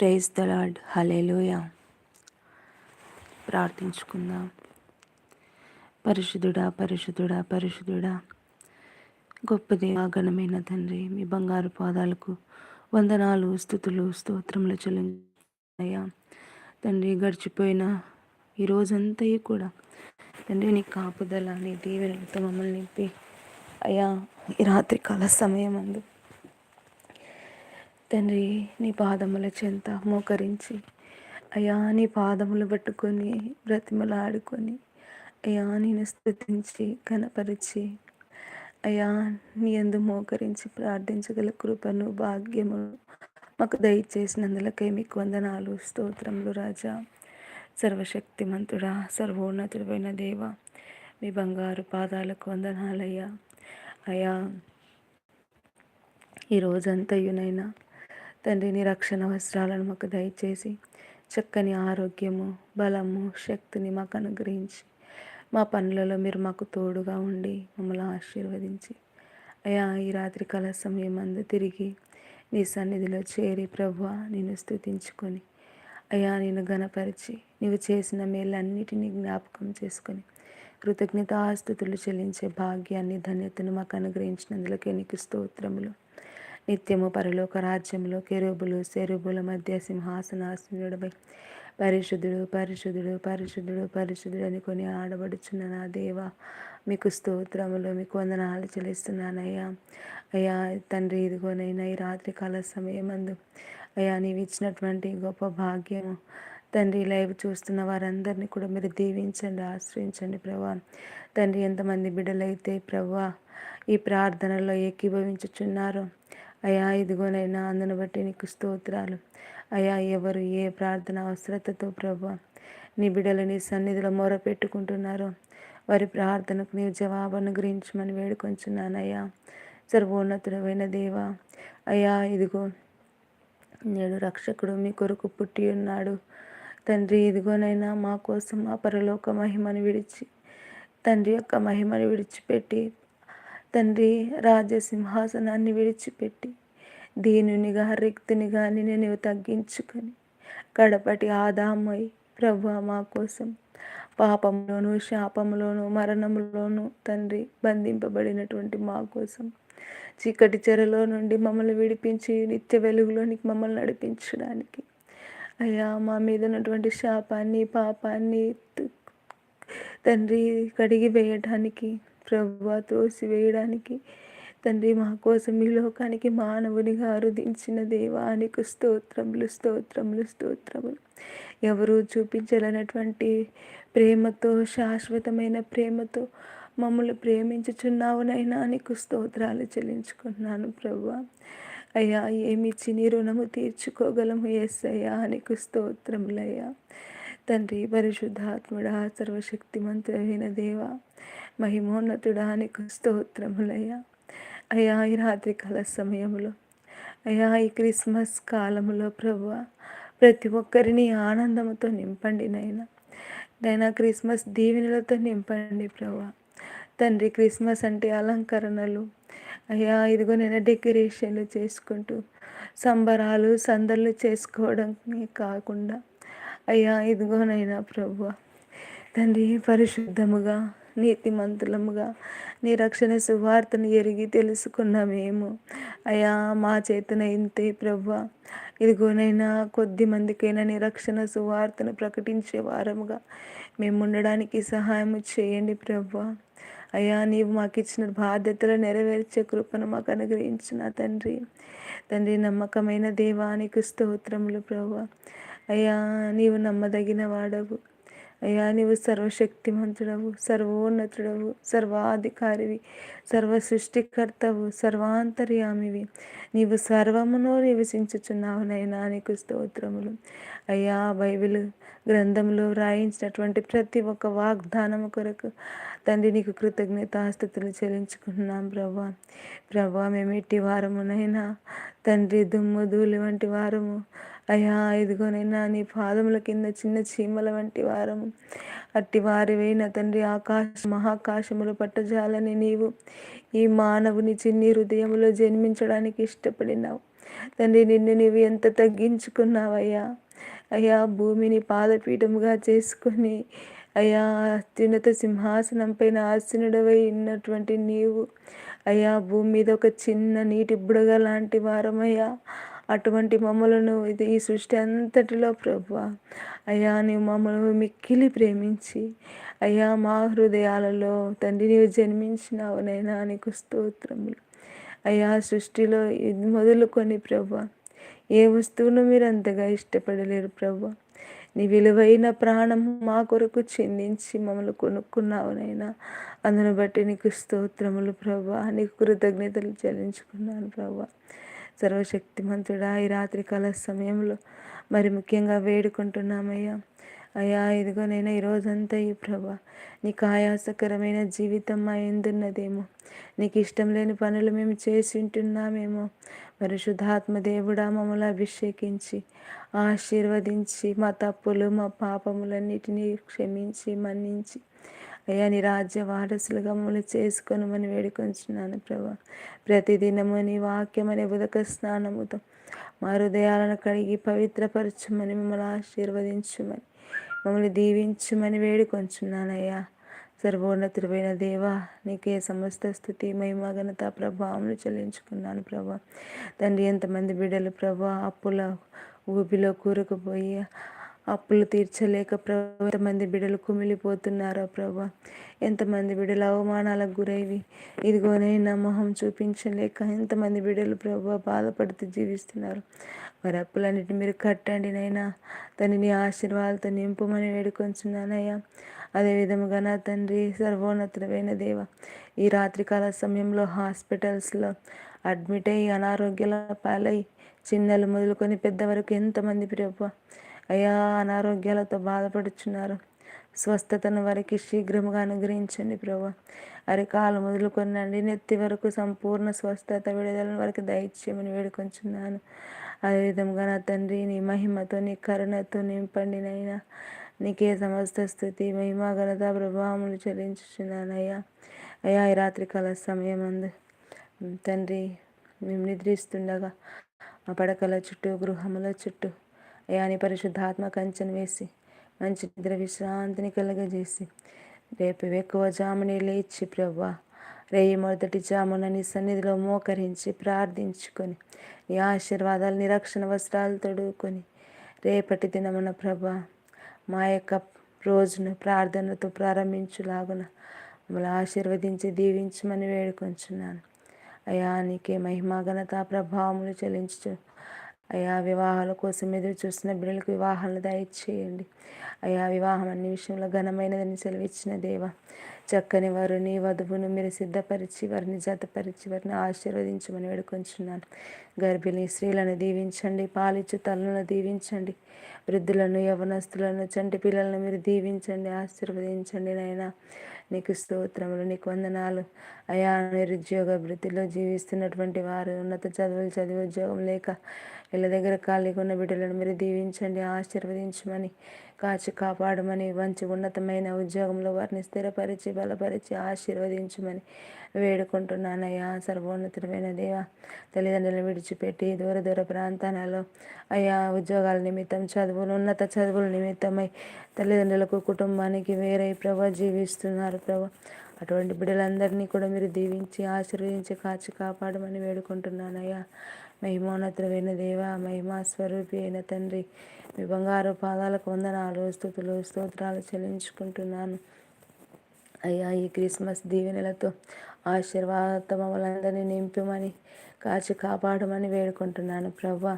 Praise the lord hallelujah ప్రార్థించుకుందాం. పరిశుద్ధుడా పరిశుద్ధుడా పరిశుద్ధుడా. గొప్ప దేవా ఘనమైన తండ్రి మీ బంగారు పాదాలకు వందనాలు స్థుతులు స్తోత్రములు చెల్లించయ్యా. తండ్రి గడిచిపోయిన ఈ రోజంతా కూడా తండ్రి నీ కాపుదల నీ దీవెనలతో మమ్మల్ని నింపి. అయ్యా ఈ రాత్రి కాల సమయం అందు తండ్రి నీ పాదముల చెంత మోకరించి అయా నీ పాదములు పట్టుకొని బ్రతిమలాడుకొని అయా నేను స్థుతించి కనపరిచి అయా నీ ఎందు మోకరించి ప్రార్థించగల కృపను భాగ్యము మాకు దయచేసినందులకై మీకు వందనాలు స్తోత్రములు రాజా. సర్వశక్తిమంతుడా సర్వోన్నతుడైన దేవ మీ బంగారు పాదాలకు వందనాలయ్యా. అయా ఈ రోజంతయునైనా తండ్రిని రక్షణ వస్త్రాలను మాకు దయచేసి చక్కని ఆరోగ్యము బలము శక్తిని మాకు అనుగ్రహించి మా పనులలో మీరు మాకు తోడుగా ఉండి మమ్మల్ని ఆశీర్వదించి అయా ఈ రాత్రి కాల సమయం అందు తిరిగి నీ సన్నిధిలో చేరి ప్రభు నేను స్థుతించుకొని అయా నేను గణపరిచి నీవు చేసిన మేలన్నిటినీ జ్ఞాపకం చేసుకొని కృతజ్ఞతాస్థుతులు చెల్లించే భాగ్యాన్ని ధన్యతను మాకు అనుగ్రహించినందులకే నీకు స్తోత్రములు. నిత్యము పరలోక రాజ్యంలో కెరుబులు సెరుబుల మధ్య సింహాసనాసనుడపై పరిశుద్ధుడు పరిశుద్ధుడు పరిశుద్ధుడు పరిశుద్ధుడు అని కొని ఆడబడుచున్న నా దేవ మీకు స్తోత్రములు మీకు వందనాలు చెల్లిస్తున్నానయ్యా. అయ్యా తండ్రి ఇదిగోనైనా ఈ రాత్రి కాల సమయమందు అయ్యా నీవు ఇచ్చినటువంటి గొప్ప భాగ్యము. తండ్రి లైవ్ చూస్తున్న వారందరినీ కూడా మీరు దీవించండి ఆశ్రయించండి ప్రభా. తండ్రి ఎంతమంది బిడ్డలైతే ప్రభా ఈ ప్రార్థనలో ఏకీభవించుచున్నారో అయా ఇదిగోనైనా అందును బట్టి నీకు స్తోత్రాలు. అయా ఎవరు ఏ ప్రార్థన అవసరతతో ప్రభా నీ బిడ్డలని సన్నిధిలో మొర పెట్టుకుంటున్నారో వారి ప్రార్థనకు నీవు జవాబు అనుగ్రహించమని వేడుకొంచున్నానయ్యా. సర్వోన్నతుడమైన దేవా అయ్యా ఇదిగో నేడు రక్షకుడు మీ కొరకు పుట్టి ఉన్నాడు. తండ్రి ఇదిగోనైనా మా కోసం ఆ పరలోక మహిమను విడిచి తండ్రి యొక్క మహిమను విడిచిపెట్టి తండ్రి రాజసింహాసనాన్ని విడిచిపెట్టి దీనునిగా రిక్తునిగా నేను తగ్గించుకొని కడపటి ఆదామై ప్రభు మా కోసం పాపంలోను శాపంలోను మరణంలోను తండ్రి బంధింపబడినటువంటి మా కోసం చీకటి చెరలో నుండి మమ్మల్ని విడిపించి నిత్య వెలుగులోనికి మమ్మల్ని నడిపించడానికి. అయ్యా మా మీద ఉన్నటువంటి శాపాన్ని పాపాన్ని తండ్రి కడిగి వేయడానికి ప్రభా త్రోసి వేయడానికి తండ్రి మా కోసం ఈ లోకానికి మానవునిగా అరుదించిన దేవానికి స్తోత్రములు స్తోత్రములు స్తోత్రములు. ఎవరు చూపించాలన్నటువంటి ప్రేమతో శాశ్వతమైన ప్రేమతో మమ్మల్ని ప్రేమించుచున్నావునైనా నీకు స్తోత్రాలు చెల్లించుకున్నాను ప్రభు. అయ్యా ఏమిచ్చి నీ రుణము తీర్చుకోగలము? ఎస్ అయ్యా నీకు స్తోత్రములయ్యా. తండ్రి పరిశుద్ధాత్ముడా సర్వశక్తిమంతుడైన దేవ మహిమోన్నతుడా నీకు స్తోత్రములయ్యా అయ్యా ఈ రాత్రి కాల సమయంలో అయ్యా ఈ క్రిస్మస్ కాలంలో ప్రభు ప్రతి ఒక్కరిని ఆనందంతో నింపండి నైనా నైనా క్రిస్మస్ దీవెనలతో నింపండి ప్రభు తండ్రి క్రిస్మస్ అంటే అలంకరణలు. అయ్యా ఇదిగో నేను డెకరేషన్లు చేసుకుంటూ సంబరాలు సందర్లు చేసుకోవడమే కాకుండా అయ్యా ఇదిగోనైనా ప్రభు తండ్రి పరిశుద్ధముగా నీతిమంతులముగా. నీ రక్షణ సువార్తను ఎరిగి తెలుసుకున్న మేము. అయా మా చేతన ఇంతే ప్రభు ఇదిగోనైనా కొద్ది మందికైనా నీ రక్షణ సువార్తను ప్రకటించే వారముగా మేము ఉండడానికి సహాయం చేయండి ప్రభు అయ్యా నీవు మాకు ఇచ్చిన బాధ్యతలు నెరవేర్చే కృపను మాకు అనుగ్రహించిన తండ్రి. తండ్రి నమ్మకమైన దేవానికి స్తోత్రములు ప్రభు అయ్యా నీవు నమ్మదగిన వాడవు. అయ్యా నీవు సర్వశక్తిమంతుడవు సర్వోన్నతుడవు సర్వాధికారివి సర్వ సృష్టికర్తవు సర్వాంతర్యామివి. నీవు సర్వమును నివసించుచున్నావు నైనా నీకు స్తోత్రములు. అయ్యా బైబిల్ గ్రంథంలో వ్రాయించినటువంటి ప్రతి ఒక్క వాగ్దానము కొరకు తండ్రి నీకు కృతజ్ఞతాస్థుతులు చెల్లించుకుంటున్నాం ప్రభా. ప్రభా మేము ఎట్టి వారమునైనా తండ్రి దుమ్ము ధూళి వంటి వారము అయ్యా ఇదిగోనైనా నీ పాదముల కింద చిన్న చీమల వంటి వారము. అట్టి వారివైన తండ్రి ఆకాశ మహాకాశములు పట్టజాలని నీవు ఈ మానవుని చిన్ని హృదయములో జన్మించడానికి ఇష్టపడినావు. తండ్రి నిన్ను నీవు ఎంత తగ్గించుకున్నావయ్యా? అయ్యా భూమిని పాదపీఠముగా చేసుకొని అయ్యా అత్యున్నత సింహాసనం పైన ఉన్నటువంటి నీవు అయ్యా భూమి మీద ఒక చిన్న నీటి బుడగ లాంటి వారమయ్యా. అటువంటి మమ్మలను ఇది ఈ సృష్టి అంతటిలో ప్రభు అయ్యా నీవు మమ్మల్ని మిక్కిలి ప్రేమించి అయ్యా మా హృదయాలలో తండ్రి నీవు జన్మించినావునైనా నీకు స్తోత్రములు. అయ్యా సృష్టిలో ఇది మొదలుకొని ప్రభు ఏ వస్తువును మీరు అంతగా ఇష్టపడలేరు ప్రభు నీ విలువైన ప్రాణం మా కొరకు చిందించి మమ్మల్ని కొనుక్కున్నావునైనా అందును బట్టి నీకు స్తోత్రములు ప్రభా నీకు కృతజ్ఞతలు చెల్లించుకున్నాను ప్రభా సర్వశక్తిమంతుడా ఈ రాత్రికాల సమయంలో మరి ముఖ్యంగా వేడుకుంటున్నామయ్యా. అయ్యా ఇదిగో నేను ఈరోజంతా ఈ ప్రభా నీకు ఆయాసకరమైన జీవితం మా ఎందున్నదేమో. నీకు ఇష్టం లేని పనులు మేము చేసి ఉంటున్నామేమో. పరిశుద్ధాత్మ దేవుడా మమ్మల్ని అభిషేకించి ఆశీర్వదించి మా తప్పులు మా పాపములన్నిటినీ క్షమించి మన్నించి అయ్యా నీ రాజ్య వారసులుగా మమ్మల్ని చేసుకొనమని వేడుకొంచున్నాను ప్రభా. ప్రతిదినము నీ వాక్యమనే ఉదక స్నానముతో మా హృదయాలను కడిగి పవిత్రపరచమని మిమ్మల్ని ఆశీర్వదించమని మమ్మల్ని దీవించమని వేడుకొంచున్నానయ్యా సర్వోన్నతుడైన దేవా నీకే సమస్త స్థుతి మహిమ ఘనత ప్రభావం చెల్లించుకున్నాను ప్రభా. తండ్రి ఎంతమంది బిడ్డలు ప్రభా అప్పుల ఊపిలో కూరుకుపోయి అప్పులు తీర్చలేక ప్రభు ఎంతమంది బిడ్డలు కుమిలిపోతున్నారో ప్రభా. ఎంతమంది బిడ్డలు అవమానాలకు గురైవి. ఇదిగోనైనా మొహం చూపించలేక ఎంతమంది బిడ్డలు ప్రభు బాధపడుతూ జీవిస్తున్నారు. మరి అప్పులన్నిటిని మీరు కట్టండి నైనా తనని ఆశీర్వాదాలతో నింపుమని వేడుకొంచున్నానయ్యా. అదే విధముగా నా తండ్రి సర్వోన్నతుడైన దేవ ఈ రాత్రికాల సమయంలో హాస్పిటల్స్లో అడ్మిట్ అయ్యి అనారోగ్యాల పాలై చిన్నలు మొదలుకొని పెద్ద వరకు ఎంతమంది ప్రభు అయా అనారోగ్యాలతో బాధపడుచున్నారు. స్వస్థతను వారికి శీఘ్రముగా అనుగ్రహించండి ప్రభు. అరికాలు మొదలుకొనండి. నెత్తి వరకు సంపూర్ణ స్వస్థత విడుదలను వారికి దయచేయమని వేడుకొంచున్నాను. అదేవిధంగా నా తండ్రి నీ మహిమతో నీ కరుణతో నింపండి నైనా నీకే సమస్త స్థుతి మహిమ ఘనత ప్రభావములు చెల్లించుచున్నానయ్యా అయ్యా. ఈ రాత్రికాల సమయం అందు తండ్రి మేము నిద్రిస్తుండగా మా పడకల చుట్టూ గృహముల చుట్టూ అయాని పరిశుద్ధాత్మ కంచెను వేసి మంచి నిద్ర విశ్రాంతిని కలగజేసి రేపు ఎక్కువ జాముని లేచి ప్రవ్వా రేయి మొదటి జామున నీ సన్నిధిలో మోకరించి ప్రార్థించుకొని నీ ఆశీర్వాదాలు నిరక్షణ వస్త్రాలు తొడుగుకొని రేపటి దినమున ప్రభా మా యొక్క రోజును ప్రార్థనతో ప్రారంభించులాగున మమ్మల్ని ఆశీర్వదించి దీవించమని వేడుకొంచున్నాను. అయా నీకే మహిమాఘనత ప్రభావములు చెల్లించు అయా వివాహాల కోసం ఎదురు చూస్తున్న బిడ్డలకు వివాహాలను దయచేయండి. అయా వివాహం అన్ని విషయంలో ఘనమైనదని సెలవిచ్చిన దేవ చక్కని వారిని వధువును మీరు సిద్ధపరిచి వారిని జతపరిచి వారిని ఆశీర్వదించమని వేడుకొంచున్నాను. గర్భిణీ స్త్రీలను దీవించండి పాలిచ్చు తల్లను దీవించండి వృద్ధులను యవనస్తులను చంటి పిల్లలను మీరు దీవించండి ఆశీర్వదించండి నాయన. నీకు స్తోత్రములు నీకు వందనాలు. అయా నిరుద్యోగ వృత్తిలో జీవిస్తున్నటువంటి వారు ఉన్నత చదువులు చదివి ఉద్యోగం లేక వీళ్ళ దగ్గర ఖాళీగా ఉన్న బిడ్డలను మీరు దీవించండి ఆశీర్వదించమని కాచి కాపాడమని మంచి ఉన్నతమైన ఉద్యోగంలో వారిని స్థిరపరిచి బలపరిచి ఆశీర్వదించమని వేడుకుంటున్నానయ్యా. సర్వోన్నతమైన దేవ తల్లిదండ్రులను విడిచిపెట్టి దూర దూర ప్రాంతాలలో అయ్యా ఉద్యోగాల నిమిత్తం చదువులు ఉన్నత చదువుల నిమిత్తమై తల్లిదండ్రులకు కుటుంబానికి వేరే ప్రభ జీవిస్తున్నారు ప్రభ. అటువంటి బిడ్డలందరినీ కూడా మీరు దీవించి ఆశీర్వదించి కాచి కాపాడమని వేడుకుంటున్నానయ్యా. మహిమోన్నతుడైన దేవ మహిమా స్వరూపి అయిన తండ్రి మీ బంగారు పాదాలకు వందనాలు స్థుతులు స్తోత్రాలు చెల్లించుకుంటున్నాను. అయ్యా ఈ క్రిస్మస్ దీవెనలతో ఆశీర్వాదతో మమ్మల్ని నింపమని కాచి కాపాడమని వేడుకుంటున్నాను. ప్రభా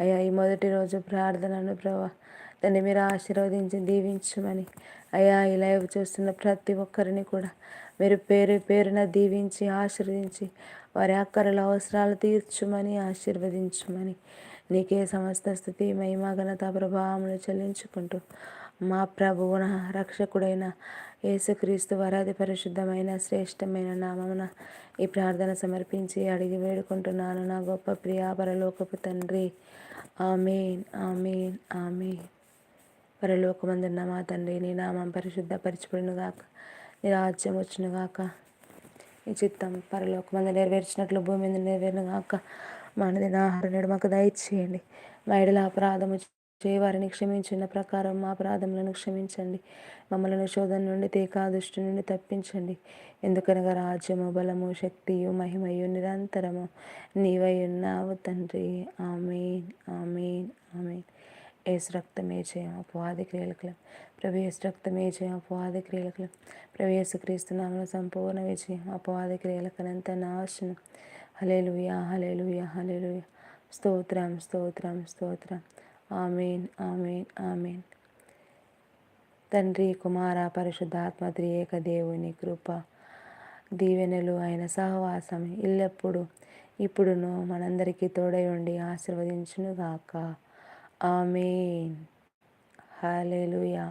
అయ్యా ఈ మొదటి రోజు ప్రార్థనను ప్రభా దాన్ని మీరు ఆశీర్వదించి దీవించమని. అయ్యా ఈ లైవ్ చూస్తున్న ప్రతి ఒక్కరిని కూడా మీరు పేరు పేరున దీవించి ఆశీర్వదించి వారి అక్కరల అవసరాలు తీర్చుమని ఆశీర్వదించుమని. నీకే సమస్త స్థితి మహిమ ఘనత ప్రభావములు చెల్లించుకుంటూ మా ప్రభువున రక్షకుడైన యేసుక్రీస్తు వరాది పరిశుద్ధమైన శ్రేష్టమైన నామమున ఈ ప్రార్థన సమర్పించి అడిగి వేడుకుంటున్నాను. నా గొప్ప ప్రియాపరలోకపు తండ్రి. Amen amen amen. పరలోకమందున్న మా తండ్రి నీ నామం పరిశుద్ధపరచబడినగాక నీ రాజ్యం వచ్చినగాక నీ చిత్తం పరలోకమందు నెరవేర్చినట్లు భూమి మీద నెరవేరినగాక మనదిన ఆహారం మాకు దయచేయండి. మా ఎడల అపరాధము చేయవారిని క్షమించిన ప్రకారం మా అపరాధములను క్షమించండి. మమ్మల్ని శోధన నుండి తేకా దృష్టి నుండి తప్పించండి. ఎందుకనగా రాజ్యము బలము శక్తియు మహిమయు నిరంతరము నీవై ఉన్నావు తండ్రి. Amen amen amen. ఏసు రక్తమే జయం అపవాది క్రియలకులం ప్రవేశ రక్తమే జయం అపవాది క్రియలకులం ప్రవేశ క్రీస్తునామల సంపూర్ణ విజయం. అపవాది క్రియలకనంత నాశనం. హలేలుయా హలేలుయా హలేలుయా స్తోత్రం స్తోత్రం స్తోత్రం. Amen amen amen. తండ్రి కుమార పరిశుద్ధాత్మ త్రియేక దేవుని కృప దీవెనలు ఆయన సహవాసం ఇల్లెప్పుడు ఇప్పుడును మనందరికీ తోడై ఉండి ఆశీర్వదించునుగాక. Amen hallelujah